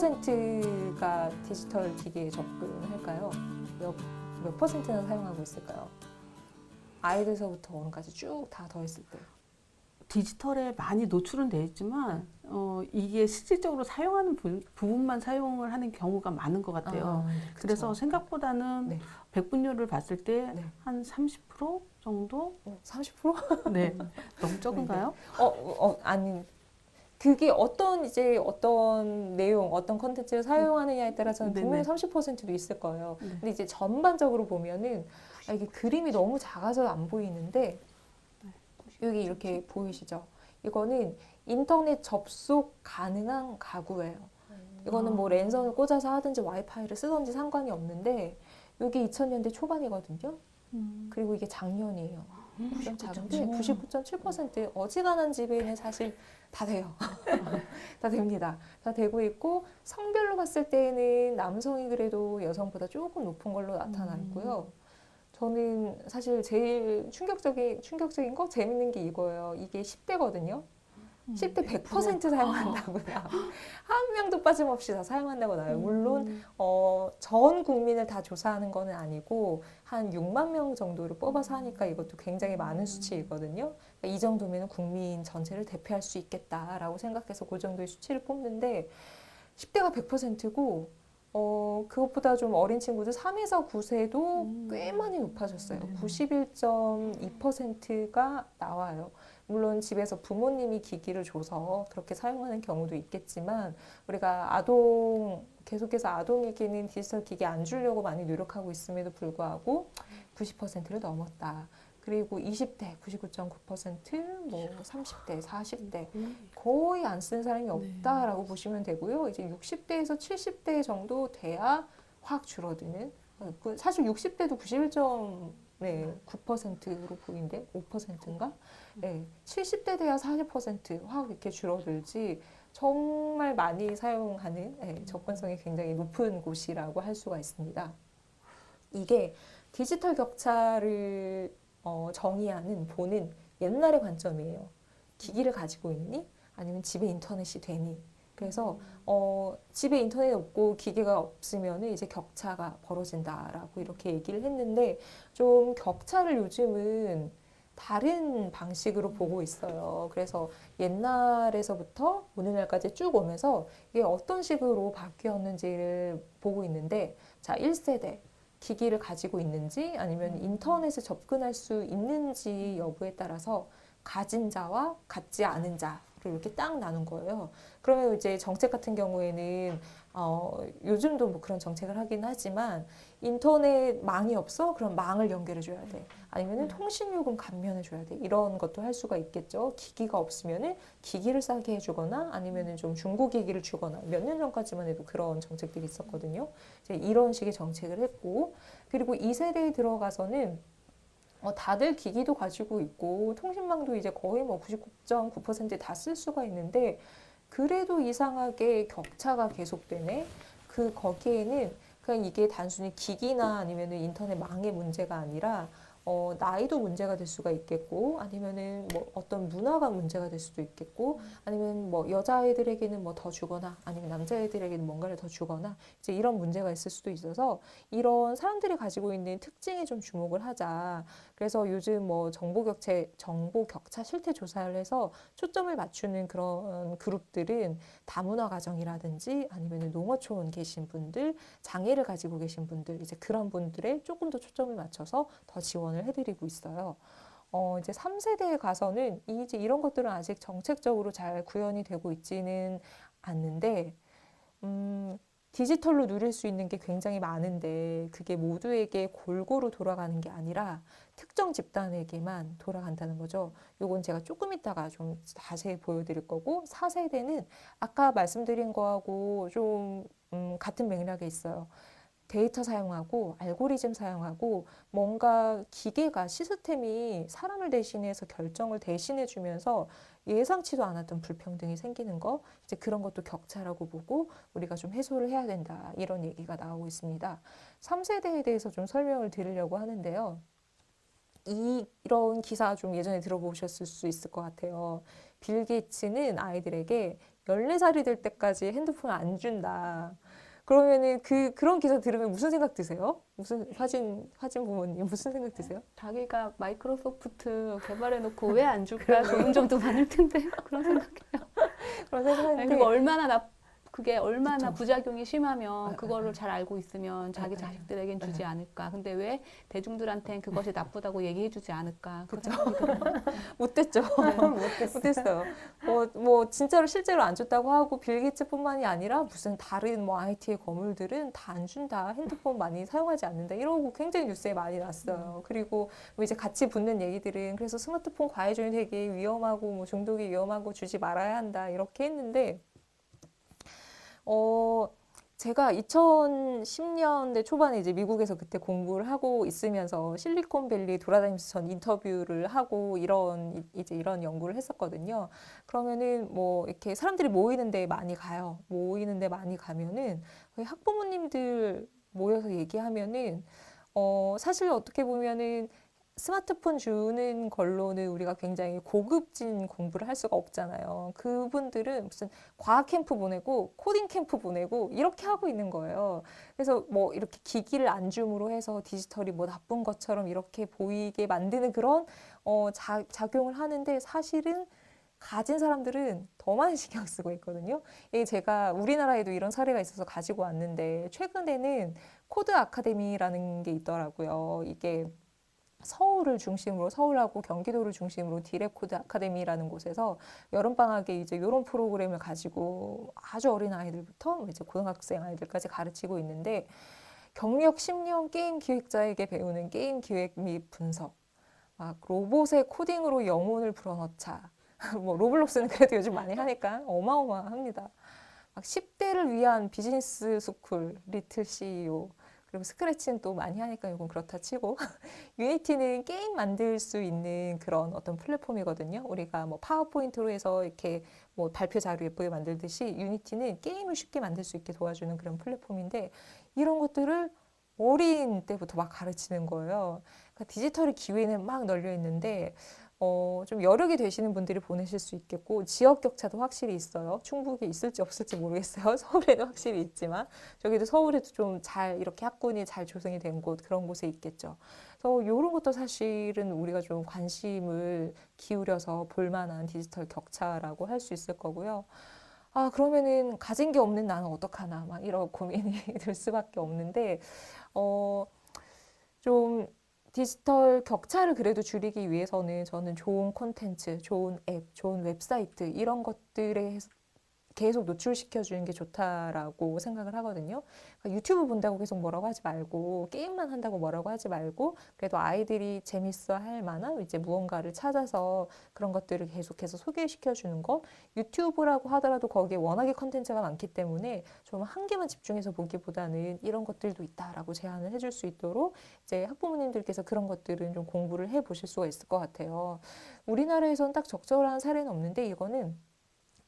몇 퍼센트가 디지털 기기에 접근할까요? 몇, 몇 퍼센트나 사용하고 있을까요? 아이들서부터 어른까지 쭉 다 더했을 때. 디지털에 많이 노출은 돼 있지만 어, 이게 실질적으로 사용하는 부, 부분만 사용을 하는 경우가 많은 것 같아요. 아, 네, 그래서. 생각보다는 네. 백분율을 봤을 때 네. 한30% 정도? 어, 30%? 네. 너무 적은가요? 어, 어, 아니. 그게 어떤 이제 어떤 내용, 어떤 컨텐츠를 사용하느냐에 따라서는 네네. 분명히 30%도 있을 거예요. 네. 근데 이제 전반적으로 보면은 아, 이게 그림이 너무 작아서 안 보이는데 여기 이렇게 보이시죠? 이거는 인터넷 접속 가능한 가구예요. 이거는 뭐 랜선을 꽂아서 하든지 와이파이를 쓰든지 상관이 없는데 여기 2000년대 초반이거든요. 음. 그리고 이게 작년이에요. 좀 작은데 99.7%. 99.7% 어지간한 집에는 사실 다 돼요. 다 됩니다. 다 되고 있고 성별로 봤을 때는 남성이 그래도 여성보다 조금 높은 걸로 나타나 있고요. 저는 사실 제일 충격적인 충격적인 거 재밌는 게 이거예요. 이게 10대거든요. 10대 100% 사용한다고요. 한 명도 빠짐없이 다 사용한다고. 물론 음. 어, 전 국민을 다 조사하는 거는 아니고 한 6만 명 정도를 뽑아서 하니까 이것도 굉장히 많은 수치이거든요. 그러니까 이 정도면 국민 전체를 대표할 수 있겠다라고 생각해서 그 정도의 수치를 뽑는데 10대가 100%고 어, 그것보다 좀 어린 친구들 3에서 9세도 음. 꽤 많이 높아졌어요. 네. 91.2%가 나와요. 물론 집에서 부모님이 기기를 줘서 그렇게 사용하는 경우도 있겠지만 우리가 아동 계속해서 아동에게는 디지털 기기 안 주려고 많이 노력하고 있음에도 불구하고 90%를 넘었다. 그리고 20대 99.9%, 뭐 30대, 40대 거의 안 쓰는 사람이 없다라고 보시면 되고요. 이제 60대에서 70대 정도 돼야 확 줄어드는. 어, 그 사실 60대도 91.9%로 보이는데 5%인가? 네, 70대 돼야 40%확 이렇게 줄어들지 정말 많이 사용하는 네, 접근성이 굉장히 높은 곳이라고 할 수가 있습니다. 이게 디지털 격차를 어, 정의하는 보는 옛날의 관점이에요. 기기를 가지고 있니? 아니면 집에 인터넷이 되니? 그래서 어, 집에 인터넷 없고 기계가 없으면 이제 격차가 벌어진다라고 이렇게 얘기를 했는데 좀 격차를 요즘은 다른 방식으로 보고 있어요. 그래서 옛날에서부터 오늘날까지 쭉 오면서 이게 어떤 식으로 바뀌었는지를 보고 있는데 자, 1세대 기기를 가지고 있는지 아니면 인터넷에 접근할 수 있는지 여부에 따라서 가진 자와 갖지 않은 자를 이렇게 딱 나눈 거예요. 그러면 이제 정책 같은 경우에는 어, 요즘도 뭐 그런 정책을 하긴 하지만 인터넷 망이 없어? 그럼 망을 연결해 줘야 돼. 아니면은 통신 요금 감면해 줘야 돼. 이런 것도 할 수가 있겠죠. 기기가 없으면은 기기를 싸게 해 주거나 아니면은 좀 중고 기기를 주거나 몇 년 전까지만 해도 그런 정책들이 있었거든요. 이제 이런 식의 정책을 했고 그리고 2세대에 들어가서는 어, 다들 기기도 가지고 있고 통신망도 이제 거의 뭐 99.9%다 쓸 수가 있는데 그래도 이상하게 격차가 계속되네. 그 거기에는 그냥 이게 단순히 기기나 아니면은 인터넷 망의 문제가 아니라 어, 나이도 문제가 될 수가 있겠고 아니면은 뭐 어떤 문화가 문제가 될 수도 있겠고 아니면 뭐 여자아이들에게는 뭐 더 주거나 아니면 남자아이들에게는 뭔가를 더 주거나 이제 이런 문제가 있을 수도 있어서 이런 사람들이 가지고 있는 특징에 좀 주목을 하자. 그래서 요즘 뭐 정보 격차 정보 격차 실태 조사를 해서 초점을 맞추는 그런 그룹들은 다문화 가정이라든지 아니면 농어촌 계신 분들, 장애를 가지고 계신 분들 이제 그런 분들에 조금 더 초점을 맞춰서 더 지원을 해드리고 있어요. 어, 이제 3세대에 가서는 이- 이제 이런 것들은 아직 정책적으로 잘 구현이 되고 있지는 않는데, 음, 디지털로 누릴 수 있는 게 굉장히 많은데, 그게 모두에게 골고루 돌아가는 게 아니라 특정 집단에게만 돌아간다는 거죠. 요건 제가 조금 이따가 좀 자세히 보여드릴 거고, 4세대는 아까 말씀드린 거하고 좀, 음, 같은 맥락에 있어요. 데이터 사용하고 알고리즘 사용하고 뭔가 기계가 시스템이 사람을 대신해서 결정을 대신해 주면서 예상치도 않았던 불평등이 생기는 거 이제 그런 것도 격차라고 보고 우리가 좀 해소를 해야 된다 이런 얘기가 나오고 있습니다. 3세대에 대해서 좀 설명을 드리려고 하는데요. 이, 이런 기사 좀 예전에 들어보셨을 수 있을 것 같아요. 빌 게이츠는 아이들에게 14살이 될 때까지 핸드폰 안 준다. 그러면은 그 그런 기사 들으면 무슨 생각 드세요? 무슨 화진 화진 부모님 무슨 생각 드세요? 자기가 마이크로소프트 개발해놓고 왜 안 줄까? 좋은 점도 많을 텐데 그런 생각해요. 그런 그리고 얼마나 나 그게 얼마나 그쵸. 부작용이 심하면 네, 그거를 잘 알고 있으면 자기 네, 자식들에겐 네. 주지 않을까. 근데 왜 대중들한테는 그것이 나쁘다고 얘기해 주지 않을까. 그 그쵸. 생각이 들어요. 못됐죠. 못됐어요. 뭐, 뭐 진짜로 실제로 안 줬다고 하고 빌 게이츠뿐만이 아니라 무슨 다른 뭐 IT의 거물들은 다 안 준다. 핸드폰 많이 사용하지 않는다. 이러고 굉장히 뉴스에 많이 났어요. 그리고 뭐 이제 같이 붙는 얘기들은 그래서 스마트폰 과외 중이 되게 위험하고 뭐 중독이 위험하고 주지 말아야 한다. 이렇게 했는데 어 제가 2010년대 초반에 이제 미국에서 그때 공부를 하고 있으면서 실리콘밸리 돌아다니면서 전 인터뷰를 하고 이런 이- 이제 이런 연구를 했었거든요. 그러면은 뭐 이렇게 사람들이 모이는 데 많이 가요. 모이는 데 많이 가면은 거의 학부모님들 모여서 얘기하면은 어 사실 어떻게 보면은 스마트폰 주는 걸로는 우리가 굉장히 고급진 공부를 할 수가 없잖아요. 그분들은 무슨 과학 캠프 보내고 코딩 캠프 보내고 이렇게 하고 있는 거예요. 그래서 뭐 이렇게 기기를 안 줌으로 해서 디지털이 뭐 나쁜 것처럼 이렇게 보이게 만드는 그런 어, 자, 작용을 하는데 사실은 가진 사람들은 더 많이 신경 쓰고 있거든요. 이게 제가 우리나라에도 이런 사례가 있어서 가지고 왔는데 최근에는 코드 아카데미라는 게 있더라고요. 이게 서울을 중심으로 서울하고 경기도를 중심으로 디랩코드 아카데미라는 곳에서 여름 방학에 이제 이런 프로그램을 가지고 아주 어린 아이들부터 이제 고등학생 아이들까지 가르치고 있는데 경력 10년 게임 기획자에게 배우는 게임 기획 및 분석 막 로봇의 코딩으로 영혼을 불어넣자. 뭐 로블록스는 그래도 요즘 많이 하니까 어마어마합니다. 막 10대를 위한 비즈니스 스쿨 리틀 CEO 그리고 스크래치는 또 많이 하니까 이건 그렇다 치고 유니티는 게임 만들 수 있는 그런 어떤 플랫폼이거든요. 우리가 뭐 파워포인트로 해서 이렇게 뭐 발표 자료 예쁘게 만들듯이 유니티는 게임을 쉽게 만들 수 있게 도와주는 그런 플랫폼인데 이런 것들을 어린 때부터 막 가르치는 거예요. 그러니까 디지털의 기회는 막 널려 있는데 어, 좀 여력이 되시는 분들이 보내실 수 있겠고 지역 격차도 확실히 있어요. 충북에 있을지 없을지 모르겠어요. 서울에는 확실히 있지만 저기도 서울에도 좀 잘 이렇게 학군이 잘 조성이 된 곳 그런 곳에 있겠죠. 그래서 이런 것도 사실은 우리가 좀 관심을 기울여서 볼 만한 디지털 격차라고 할 수 있을 거고요. 아, 그러면은 가진 게 없는 나는 어떡하나 막 이런 고민이 들 수밖에 없는데 어, 좀 디지털 격차를 그래도 줄이기 위해서는 저는 좋은 콘텐츠, 좋은 앱, 좋은 웹사이트 이런 것들에 계속 노출시켜 주는 게 좋다라고 생각을 하거든요. 그러니까 유튜브 본다고 계속 뭐라고 하지 말고 게임만 한다고 뭐라고 하지 말고 그래도 아이들이 재밌어 할 만한 이제 무언가를 찾아서 그런 것들을 계속해서 소개시켜 주는 것. 유튜브라고 하더라도 거기에 워낙에 컨텐츠가 많기 때문에 좀 한 개만 집중해서 보기보다는 이런 것들도 있다라고 제안을 해줄 수 있도록 이제 학부모님들께서 그런 것들은 좀 공부를 해 보실 수가 있을 것 같아요. 우리나라에서는 딱 적절한 사례는 없는데 이거는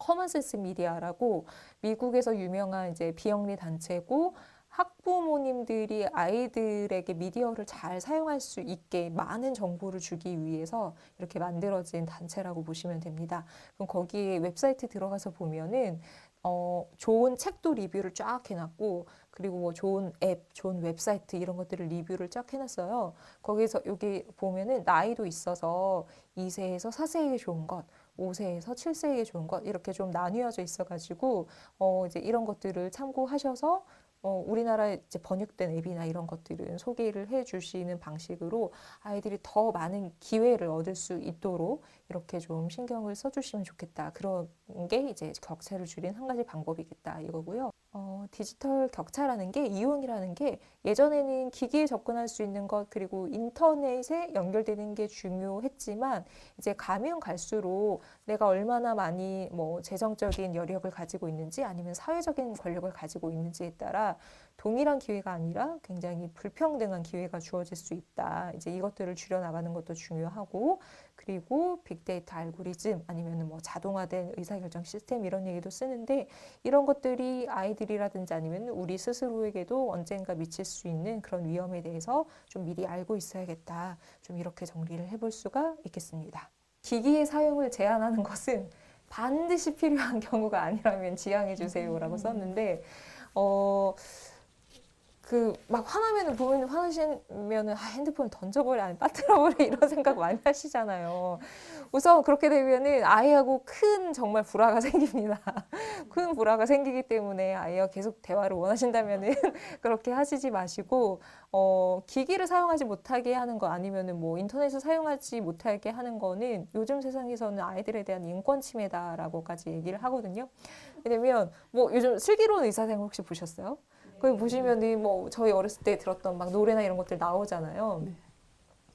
커먼센스 미디어라고 미국에서 유명한 이제 비영리 단체고 학부모님들이 아이들에게 미디어를 잘 사용할 수 있게 많은 정보를 주기 위해서 이렇게 만들어진 단체라고 보시면 됩니다. 그럼 거기에 웹사이트 들어가서 보면은 어, 좋은 책도 리뷰를 쫙 해놨고 그리고 뭐 좋은 앱, 좋은 웹사이트 이런 것들을 리뷰를 쫙 해놨어요. 거기서 여기 보면은 나이도 있어서 2세에서 4세에게 좋은 것, 5세에서 7세에게 좋은 것 이렇게 좀 나뉘어져 있어가지고 어 이제 이런 것들을 참고하셔서 어 우리나라에 이제 번역된 앱이나 이런 것들은 소개를 해주시는 방식으로 아이들이 더 많은 기회를 얻을 수 있도록 이렇게 좀 신경을 써주시면 좋겠다. 그런 게 이제 격차를 줄인 한 가지 방법이겠다 이거고요. 어, 디지털 격차라는 게 이용이라는 게 예전에는 기기에 접근할 수 있는 것 그리고 인터넷에 연결되는 게 중요했지만 이제 가면 갈수록 내가 얼마나 많이 뭐 재정적인 여력을 가지고 있는지 아니면 사회적인 권력을 가지고 있는지에 따라 동일한 기회가 아니라 굉장히 불평등한 기회가 주어질 수 있다. 이제 이것들을 줄여나가는 것도 중요하고 그리고 빅데이터 알고리즘 아니면 뭐 자동화된 의사결정 시스템 이런 얘기도 쓰는데 이런 것들이 아이들이라든지 아니면 우리 스스로에게도 언젠가 미칠 수 있는 그런 위험에 대해서 좀 미리 알고 있어야겠다. 좀 이렇게 정리를 해볼 수가 있겠습니다. 기기의 사용을 제한하는 것은 반드시 필요한 경우가 아니라면 지양해 주세요라고 썼는데 어. 그 막 화나면은 부모님 화나시면은 아, 핸드폰 던져버려 아니 빠뜨려버려 이런 생각 많이 하시잖아요. 우선 그렇게 되면은 아이하고 큰 정말 불화가 생깁니다. 큰 불화가 생기기 때문에 아이와 계속 대화를 원하신다면은 그렇게 하시지 마시고 어 기기를 사용하지 못하게 하는 거 아니면은 뭐 인터넷을 사용하지 못하게 하는 거는 요즘 세상에서는 아이들에 대한 인권 침해다라고까지 얘기를 하거든요. 왜냐면 뭐 요즘 슬기로운 의사생활 혹시 보셨어요? 거기 보시면은 뭐 저희 어렸을 때 들었던 막 노래나 이런 것들 나오잖아요. 네.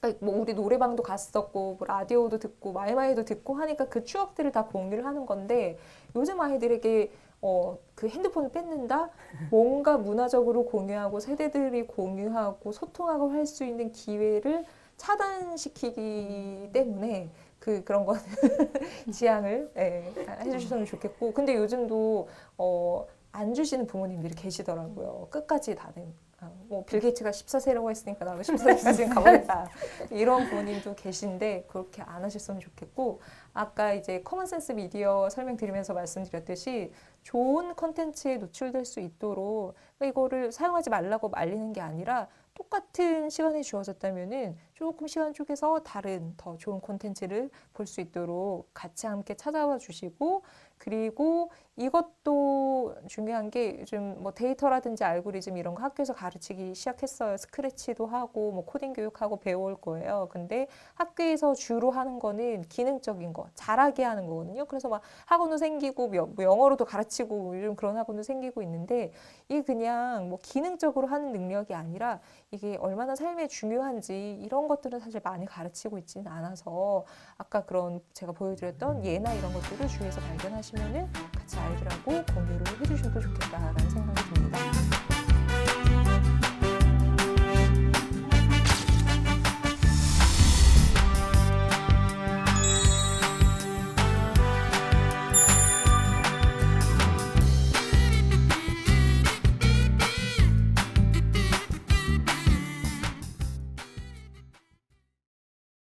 그러니까 뭐 우리 노래방도 갔었고 뭐 라디오도 듣고 마이마이도 듣고 하니까 그 추억들을 다 공유를 하는 건데 요즘 아이들에게 어 그 핸드폰을 뺏는다 뭔가 문화적으로 공유하고 세대들이 공유하고 소통하고 할 수 있는 기회를 차단시키기 때문에 그 그런 거는 지양을 예, 해주셨으면 좋겠고 근데 요즘도 어 안 주시는 부모님들이 계시더라고요. 끝까지 다들. 아, 뭐빌 게이츠가 14세라고 했으니까 나도 14세까지 가보겠다. 이런 부모님도 계신데 그렇게 안 하셨으면 좋겠고 아까 이제 커먼센스 미디어 설명드리면서 말씀드렸듯이 좋은 컨텐츠에 노출될 수 있도록 이거를 사용하지 말라고 말리는 게 아니라 똑같은 시간이 주어졌다면은 조금 시간 쪼개서 다른 더 좋은 콘텐츠를 볼 수 있도록 같이 함께 찾아와 주시고 그리고 이것도 중요한 게 요즘 뭐 데이터라든지 알고리즘 이런 거 학교에서 가르치기 시작했어요. 스크래치도 하고 뭐 코딩 교육하고 배워올 거예요. 근데 학교에서 주로 하는 거는 기능적인 거, 잘하게 하는 거거든요. 그래서 막 학원도 생기고 뭐 영어로도 가르치고 요즘 그런 학원도 생기고 있는데 이게 그냥 뭐 기능적으로 하는 능력이 아니라 이게 얼마나 삶에 중요한지 이런 것들은 사실 많이 가르치고 있지는 않아서 아까 그런 제가 보여드렸던 예나 이런 것들을 주위에서 발견하시면은 같이 아이들하고 공유를 해주셔도 듭니다.